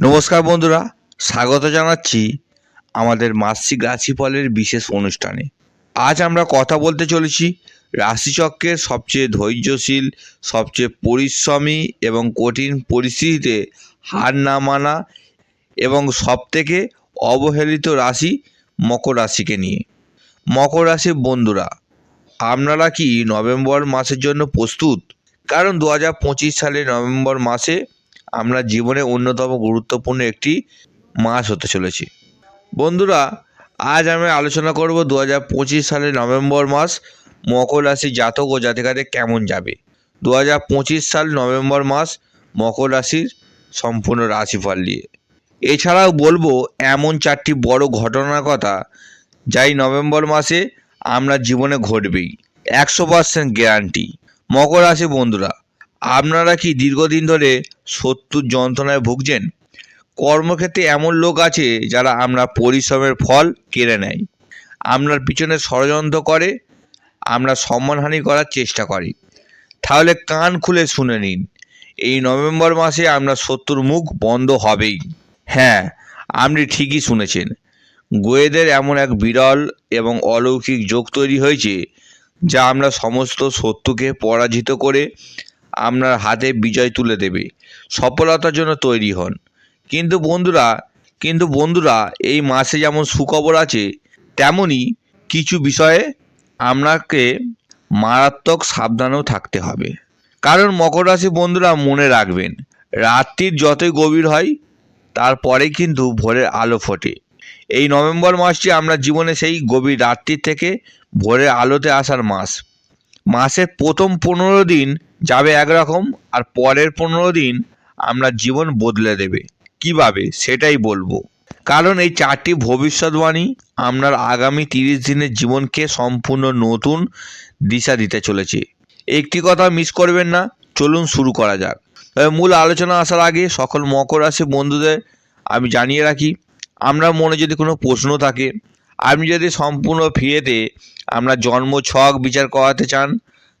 নমস্কার বন্ধুরা, স্বাগত জানাচ্ছি আমাদের মাসিক রাশিফলের বিশেষ অনুষ্ঠানে। আজ আমরা কথা বলতে চলেছি রাশিচক্রের সবচেয়ে ধৈর্যশীল, সবচেয়ে পরিশ্রমী এবং কঠিন পরিস্থিতিতে হার না মানা এবং সবথেকে অবহেলিত রাশি মকর রাশিকে নিয়ে। মকর রাশির বন্ধুরা, আপনারা কি নভেম্বর মাসের জন্য প্রস্তুত? কারণ দু হাজার পঁচিশ সালের নভেম্বর মাসে আমরা জীবনে অন্যতম গুরুত্বপূর্ণ একটি মাস হতে চলেছি। বন্ধুরা, আজ আমি আলোচনা করব দু হাজার পঁচিশ সালের নভেম্বর মাস, মকর রাশি জাতক ও জাতিকাদের কেমন যাবে। দু হাজার পঁচিশ সাল নভেম্বর মাস, মকর রাশির সম্পূর্ণ রাশিফল নিয়ে। এছাড়াও বলব, এমন চারটি বড় ঘটনার কথা যাই নভেম্বর মাসে আমরা জীবনে ঘটবেই। একশো পার্সেন্ট গ্যারান্টি মকর রাশি বন্ধুরা আপনারা কি দীর্ঘদিন ধরে শত্রুর যন্ত্রণায় ভুগছেন? কর্মক্ষেত্রে এমন লোক আছে যারা আমরা পরিশ্রমের ফল কেড়ে নেয়। আপনার পিছনে ষড়যন্ত্র করে, আমরা সম্মানহানি করার চেষ্টা করি। তাহলে কান খুলে শুনে নিন, এই নভেম্বর মাসে আমরা শত্রুর মুখ বন্ধ হবেই। হ্যাঁ আপনি ঠিকই শুনেছেন, গোয়েদের এমন এক বিরল এবং অলৌকিক যোগ তৈরি হয়েছে, যা আমরা সমস্ত শত্রুকে পরাজিত করে আপনার হাতে বিজয় তুলে দেবে। সফলতার জন্য তৈরি হন। কিন্তু বন্ধুরা কিন্তু বন্ধুরা, এই মাসে যেমন সুখবর আছে তেমনই কিছু বিষয়ে আপনাকে মারাত্মক সাবধানেও থাকতে হবে। কারণ মকর রাশি বন্ধুরা মনে রাখবেন, রাত্রির যতই গভীর হয়, তারপরে কিন্তু ভোরের আলো ফোটে। এই নভেম্বর মাসটি আমরা জীবনে সেই গভীর রাত্রির থেকে ভোরের আলোতে আসার মাস। মাসের প্রথম পনেরো দিন যাবে একরকম আর পরের পনেরো দিন আমরা জীবন বদলে দেবে। কীভাবে? সেটাই বলব। কারণ এই চারটি ভবিষ্যৎবাণী আপনার আগামী তিরিশ দিনের জীবনকে সম্পূর্ণ নতুন দিশা দিতে চলেছে। একটি কথা মিস করবেন না, চলুন শুরু করা যাক। মূল আলোচনা আসার আগে সকল মকর রাশি বন্ধুদের আমি জানিয়ে রাখি, আমরা মনে যদি কোনো প্রশ্ন থাকে আপনি যদি সম্পূর্ণ ফিরেতে আমরা জন্ম ছক বিচার করাতে চান,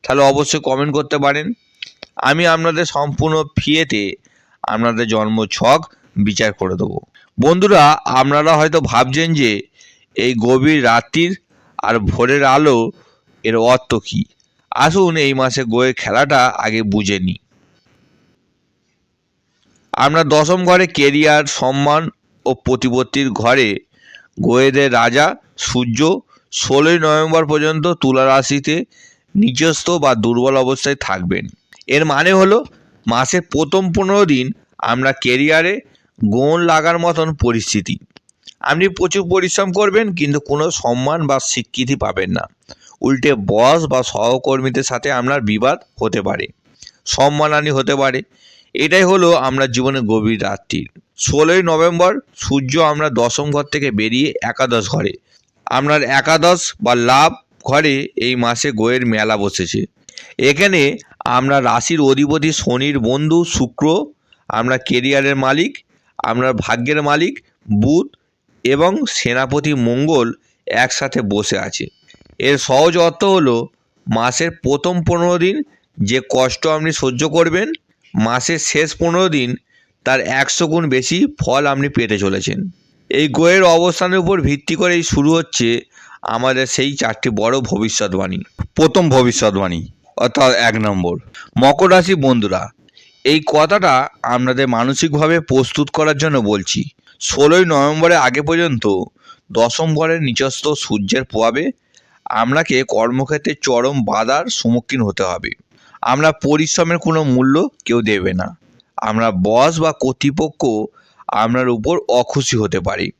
তাহলে অবশ্যই কমেন্ট করতে পারেন। আমি আপনাদের সম্পূর্ণ ফিয়েতে আপনাদের জন্ম ছক বিচার করে দেবো। বন্ধুরা, আপনারা হয়তো ভাবছেন যে এই গভীর রাত্রির আর ভোরের আলো এর অর্থ কী? আসুন এই মাসে গোয়ের খেলাটা আগে বুঝে নিই। আমরা দশম ঘরে কেরিয়ার সম্মান ও প্রতিপত্তির ঘরে গোয়েদের রাজা, সূর্য, ষোলোই নভেম্বর পর্যন্ত তুলা রাশিতে নিজস্ব বা দুর্বল অবস্থায় থাকবেন। এর মানে হলো মাসের প্রথম পনেরো দিন আমরা কেরিয়ারে গোন লাগার মতন পরিস্থিতি। আপনি প্রচুর পরিশ্রম করবেন, কিন্তু কোনো সম্মান বা স্বীকৃতি পাবেন না। উল্টে বস বা সহকর্মীদের সাথে আপনার বিবাদ হতে পারে। সম্মানহানি হতে পারে। এটাই হলো আমরা জীবনে গভীর রাত্রি। ষোলোই নভেম্বর, সূর্য আমরা দশম ঘর থেকে বেরিয়ে একাদশ ঘরে। আপনার একাদশ বা লাভ ঘরে এই মাসে গোয়ের মেলা বসেছে। এখানে আমরা রাশির অধিপতি শনির বন্ধু শুক্র, আমরা কেরিয়ারের মালিক আপনার ভাগ্যের মালিক, বুধ এবং সেনাপতি মঙ্গল একসাথে বসে আছে। এর সহজ অর্থ হলো, মাসের প্রথম পনেরো দিন যে কষ্ট আপনি সহ্য করবেন মাসের শেষ পনেরো দিন তার একশো গুণ বেশি ফল আপনি পেতে চলেছেন। এই গোয়ের অবস্থানের উপর ভিত্তি করেই শুরু হচ্ছে আমাদের সেই চারটি বড় ভবিষ্যৎবাণী। প্রথম ভবিষ্যৎবাণী, অর্থাৎ এক নম্বর, মকর রাশি বন্ধুরা, এই কথাটা আপনাদের মানসিকভাবে প্রস্তুত করার জন্য বলছি। ষোলোই নভেম্বরের আগে পর্যন্ত দশম ঘরের নিচস্থ সূর্যের প্রভাবে আপনাকে কর্মক্ষেত্রে চরম বাধার সম্মুখীন হতে হবে। আমরা পরিশ্রমের কোনো মূল্য কেউ দেবে না। আমরা বস বা কর্তৃপক্ষ আপনার উপর অখুশি হতে পারি।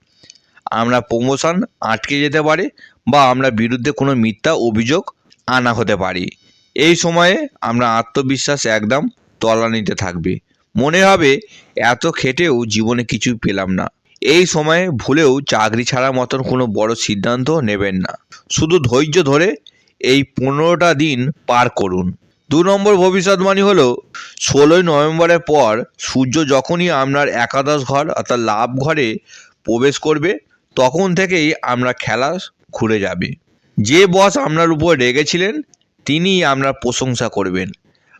আমরা প্রমোশন আটকে যেতে পারে বা আমরা বিরুদ্ধে কোনো মিথ্যা অভিযোগ আনা হতে পারি। এই সময়ে আমরা আত্মবিশ্বাস একদম তলানিতে থাকবে। মনে হবে, এত খেটেও জীবনে কিছুই পেলাম না। এই সময়ে ভুলেও চাকরি ছাড়ার মতন কোনো বড় সিদ্ধান্ত নেবেন না। শুধু ধৈর্য ধরে এই পনেরোটা দিন পার করুন। দু নম্বর ভবিষ্যৎবাণী হলো, ষোলোই নভেম্বরের পর সূর্য যখনই আপনার একাদশ ঘর অর্থাৎ লাভ ঘরে প্রবেশ করবে, তখন থেকেই আমরা খেলা ঘুরে যাবে। যে বস আপনার উপর রেগেছিলেন তিনি আপনার প্রশংসা করবেন।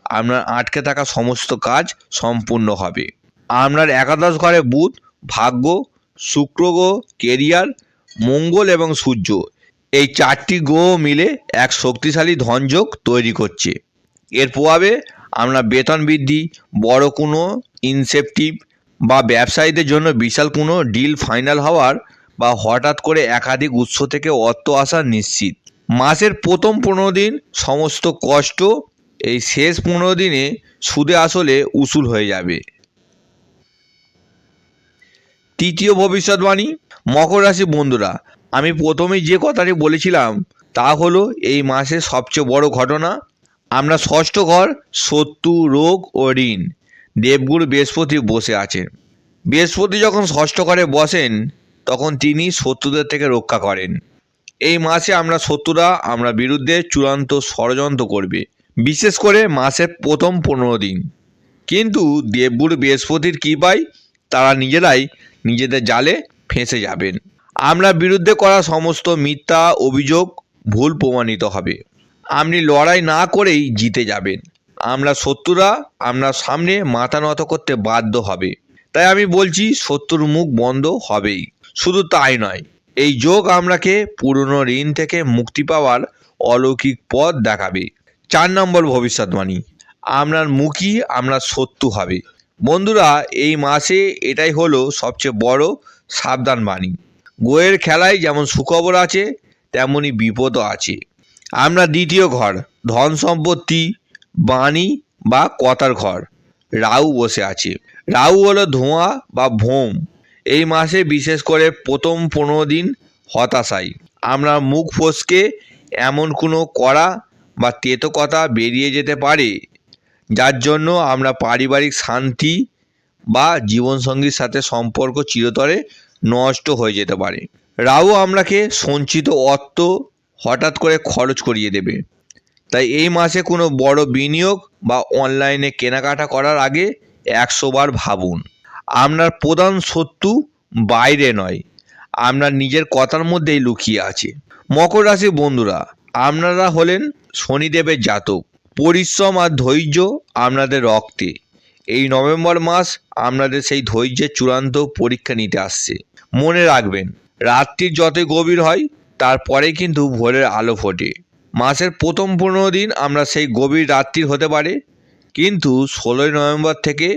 আপনার আটকে থাকা সমস্ত কাজ সম্পূর্ণ হবে। আপনার একাদশ ঘরে বুধ, ভাগ্য, শুক্র গ্রহ, কেরিয়ার, মঙ্গল এবং সূর্য, এই চারটি গ্রহ মিলে এক শক্তিশালী ধনযোগ তৈরি করছে। এর প্রভাবে আমরা বেতন বৃদ্ধি, বড় কোনো ইনসেপটিভ বা ব্যবসায়ীদের জন্য বিশাল কোনো ডিল ফাইনাল হওয়ার বা হঠাৎ করে একাধিক উৎস থেকে অর্থ আসা নিশ্চিত। মাসের প্রথম পনেরো দিন সমস্ত কষ্ট এই শেষ পনেরো দিনে সুদে আসলে উসুল হয়ে যাবে। তৃতীয় ভবিষ্যৎবাণী, মকর রাশি বন্ধুরা, আমি প্রথমেই যে কথাটি বলেছিলাম তা হলো এই মাসের সবচেয়ে বড় ঘটনা আমরা ষষ্ঠ ঘর শত্রু রোগ ও ঋণ। দেবগুরু বৃহস্পতি বসে আছেন। বৃহস্পতি যখন ষষ্ঠ ঘরে বসেন, তখন তিনি শত্রুদের থেকে রক্ষা করেন। এই মাসে আমরা শত্রুরা, আমরা বিরুদ্ধে চূড়ান্ত ষড়যন্ত্র করবে। বিশেষ করে মাসের প্রথম পনেরো দিন। কিন্তু দেবগুরু বৃহস্পতির কৃপায় তারা নিজেরাই নিজেদের জালে ফেঁসে যাবেন। আমরা বিরুদ্ধে করা সমস্ত মিথ্যা অভিযোগ ভুল প্রমাণিত হবে। আপনি লড়াই না করেই জিতে যাবেন। আমরা শত্রুরা, আমরা সামনে মাথা নত করতে বাধ্য হবে। তাই আমি বলছি, শত্রুর মুখ বন্ধ হবেই। শুধু তাই নয়, এই যোগ আমরাকে পুরনো ঋণ থেকে মুক্তি পাওয়ার অলৌকিক পথ দেখাবে। চার নম্বর ভবিষ্যৎবাণী আপনার মুখই আপনার শত্রু হবে। বন্ধুরা, এই মাসে এটাই হলো সবচেয়ে বড় সাবধান বাণী গোয়ের খেলায় যেমন সুখবর আছে, তেমনই বিপদও আছে। আমরা দ্বিতীয় ঘর, ধন সম্পত্তি, বাণী বা কথার ঘর। রাহু বসে আছে। রাহু হলো ধোঁয়া বা ভোম। এই মাসে বিশেষ করে প্রথম পনেরো দিন হতাশাই আমরা মুখ ফসকে এমন কোনো করা বা তেতো কথা বেরিয়ে যেতে পারে, যার জন্য আমরা পারিবারিক শান্তি বা জীবনসঙ্গীর সাথে সম্পর্ক চিরতরে নষ্ট হয়ে যেতে পারে। রাহু আমরাকে সঞ্চিত অর্থ হঠাৎ করে খরচ করিয়ে দেবে। তাই এই মাসে কোনো বড় বিনিয়োগ বা অনলাইনে কেনাকাটা করার আগে একশো বার ভাবুন। আপনার প্রধান শত্রু বাইরে নয়, আপনার নিজের কথার মধ্যেই লুকিয়ে আছে। মকর রাশির বন্ধুরা, আপনারা হলেন শনিদেবের জাতক। পরিশ্রম আর ধৈর্য আপনাদের রক্তে। এই নভেম্বর মাস আপনাদের সেই ধৈর্যের চূড়ান্ত পরীক্ষা নিতে আসছে। মনে রাখবেন, রাত্রি যতই গভীর হয় তারপরে কিন্তু ভোরের আলো ফোটে। মাসের প্রথম পনেরো দিন আমরা সেই গভীর রাত্রি হতে পারে। কিন্তু ষোলোই নভেম্বর থেকে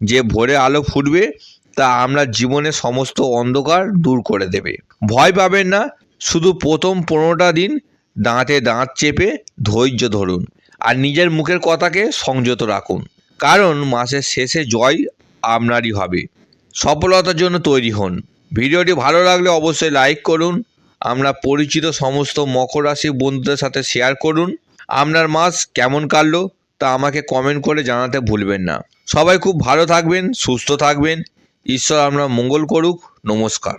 যে ভোরে আলো ফুটবে, তা আমরা জীবনের সমস্ত অন্ধকার দূর করে দেবে। ভয় পাবেন না, শুধু প্রথম পনেরোটা দিন দাঁতে দাঁত চেপে ধৈর্য ধরুন আর নিজের মুখের কথাকে সংযত রাখুন। কারণ মাসের শেষে জয় আপনারই হবে। সফলতার জন্য তৈরি হন। ভিডিওটি ভালো লাগলে অবশ্যই লাইক করুন আমরা পরিচিত সমস্ত মকর রাশি বন্ধুদের সাথে শেয়ার করুন। আপনার মাস কেমন কাটলো তা আমাকে কমেন্ট করে জানাতে ভুলবেন না। সবাই খুব ভালো থাকবেন, সুস্থ থাকবেন। ঈশ্বর আমরা মঙ্গল করুক। নমস্কার।